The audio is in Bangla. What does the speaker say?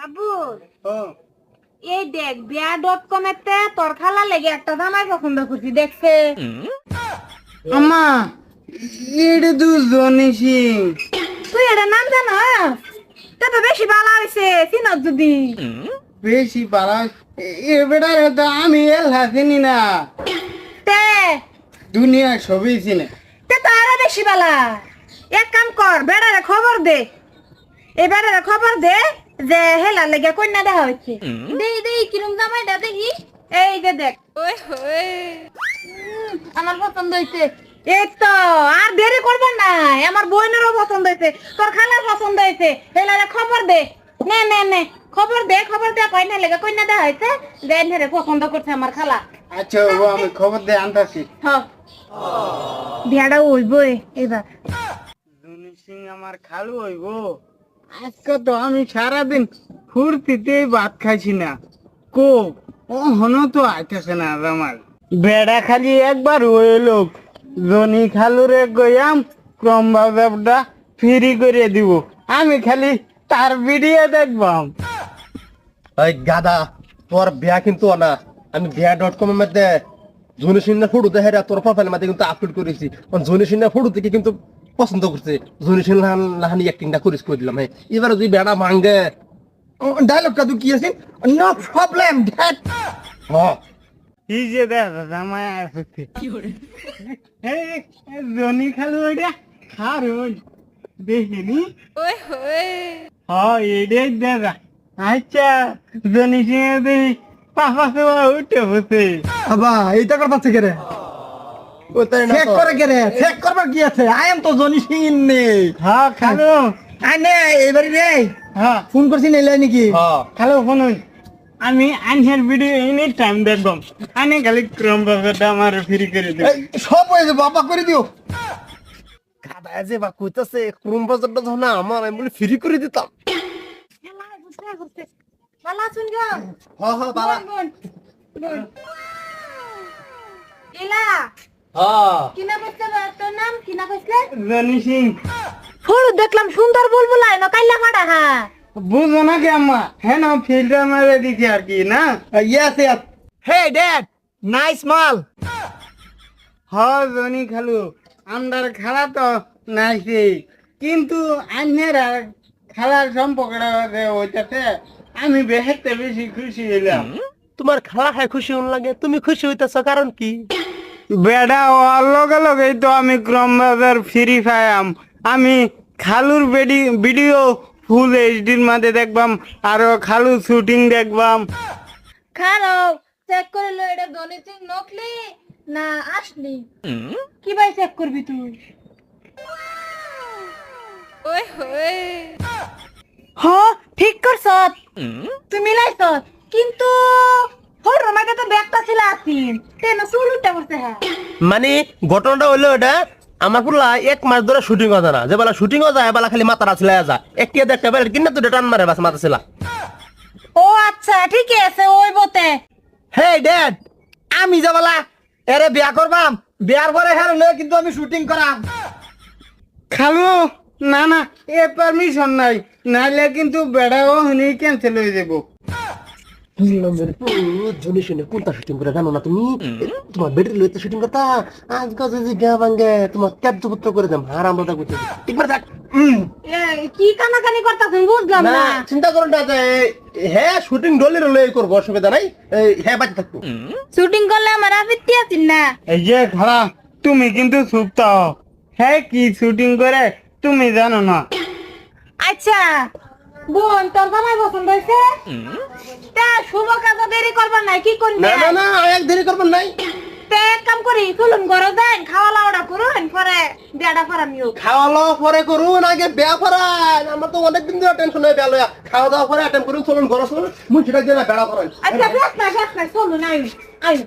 বাবু। ও। এই দেখ বিয়া ডট কম এতে তোর খালা লেগে একটা জামাই পছন্দ করছি দেখছে? আমা এটা তো জনি সিং তুই এটা নাম জানো তা তো বেশি ভালো হয়েছে চিনত যদি। বেশি পারা এবার তো আমি এল হাসিনি না। তে। দুনিয়া সবই চিনে। তে তো আরও বেশি বালা। এক কাম কর বেড়ারে খবর দে। এ বেড়ারে খবর দে যে হেলা লেগে কন্যা দেখা হচ্ছে দেই দেই কিরম জামাইটা দেখি। এই যে দেখ। ওই আমার পছন্দ হইছে। এই তো আর দেরি করবেন না আমার বোনেরও পছন্দ হয়েছে তোর খালার পছন্দ হয়েছে হেলারে খবর দে। নে নে নে। খবর দে খবর দে কইনা লেগে কইনা দেখা হয়েছে যে এনহেরে পছন্দ করছে আমার খালা। আচ্ছা বাবু আমি খবর দে আনতাছি। হ। বিয়াটা হইবই এবার জনি সিং আমার খালু হইব। আজকে তো আমি সারাদিন ফুর্তিতে ভাত খাইছি না। কো ও হন তো আইতেছে না আমার। বেড়া খালি একবার হইল, জনি খালুরে গয়াম ক্রম বাজাবটা ফ্রি করে দিব। আমি খালি তার ভিডিও দেখবাম। ওই গাদা, তোর বিয়া কিন্তু না আমি বিয়া ডট কম এর মধ্যে জনি সিন্না ফটো দেখে তোর প্রোফাইলের মধ্যে কিন্তু আপলোড করেছি। জনি সিন্না ফটো থেকে কিন্তু পছন্দ করছে। জনি সিন্না লাহানি অ্যাক্টিংটা করিস করে দিলাম হ্যাঁ এবার যদি বেড়া ভাঙ্গে ডায়লগটা তুই কি আছে নো প্রবলেম হ্যাঁ এই যে দেখ আসছে এই জনি খালু ওইটা? খারুন দেখিনি হ্যাঁ এটাই দেখা। আচ্ছা জনি সিং দেবী উঠে বসে। আবা এইটা করবার থেকে রে? ও না চেক করে কে রে চেক করবার কি আছে? আই এম তো জনি সিং নেই। হ্যাঁ খালু। আনে এবারে রে হ্যাঁ ফোন করছি নেলে নাকি? হ্যাঁ খালু শুনুন আমি আনহের ভিডিও এনি টাইম আনে খালি ক্রম বাজারটা আমার ফ্রি করে দেব। এই, সব হয়েছে বাবা করে দিও। গাদা যে বা কইতাছে ক্রোম বাজারটা যখন আমার আমি বলি ফ্রি করে দিতাম। গো। হ্যাঁ হ্যাঁ বাবা বোন, হ্যাঁ। দেখলাম সুন্দর বুলবুল কাইলা হ্যাঁ বুঝো না কি আম্মা? হ্যাঁ না ফিল্টার মারে দিছি আর কি না? Yes yes hey dad nice মাল হ জনি খালু আমদার খেলা তো নাইছে। কিন্তু আন্যের খেলার সম্পর্কটা আমি বেহেতে বেশি খুশি হইলাম। তোমার খালা খায় খুশি হন লাগে তুমি খুশি হইতেছ কারণ কি? বেড়া হওয়ার লগে লগেই তো আমি ক্রম বাজার ফ্রি পাইয়াম আমি। খালুর বেডি ভিডিও ফুল এইচডির মাঝে দেখবাম আর খালু শুটিং দেখবাম। খালো চেক করে লো এটা ধনী সিং নকলি না আসলি? কি ভাই চেক করবি তুই? ওই হই হ ঠিক করছ। তুই মিলাইছ। কিন্তু হর রমাইতে চুল হ্যাঁ? মানে ঘটনাটা হইল এটা আমার পুরো এক মাস ধরে শুটিং হতো না। যে বেলা শুটিং যায় বেলা খালি মাথাটা ছিল যা একটি দেখতে বেলা কিনা তো টান মারে বাস মাথা ছিল। ও আচ্ছা ঠিক আছে ওই বতে হে ড্যাড আমি যাবলা এরে বিয়া করবাম বিয়ার পরে হ্যাঁ লয়ে কিন্তু আমি শুটিং করাম। খালু না না এ পারমিশন নাই। নাইলে কিন্তু বেড়াও হনি ক্যান্সেল হয়ে যাব। জনি শুনে কোনটা শুটিং করে জানো না তুমি? তোমার বেটারি লইতে শুটিং করতা? আজ গা ভাঙ্গে তোমার করে দেম হারাম দাদা করতে ঠিক করে থাক কি কানাকানি করতেছেন বুঝলাম না না। চিন্তা করো না যে হ্যাঁ শুটিং ডলির লই করব অসুবিধা নাই। এই, হ্যাঁ বাচ্চা থাকব। শুটিং করলে আমার আপত্তি আছে না। এই যে খালা তুমি কিন্তু সুপ্ত হ্যাঁ কি শুটিং করে তুমি জানো না। আচ্ছা বোন তোর জামাই পছন্দ হয়েছে? তা শুভ কাজে দেরি করবার নাই কি করবি না না না এক দেরি করবেন নাই। তে এক কাম করি চলুন ঘরে দেন খাওয়া লাওয়াটা করুন পরে বিয়াটা ফরামিও খাওয়া দাওয়া পরে করুন আগে বেয়া করান আমার তো অনেক দিন ধরে টেনশন হয়ে লয়া খাওয়া দাওয়া পরে অ্যাটেম্প করুন চলুন ঘর চলুন মুই সেটা দিয়ে না বেড়া করেন। আচ্ছা বেশ না বেশ না চলুন আইন আইন।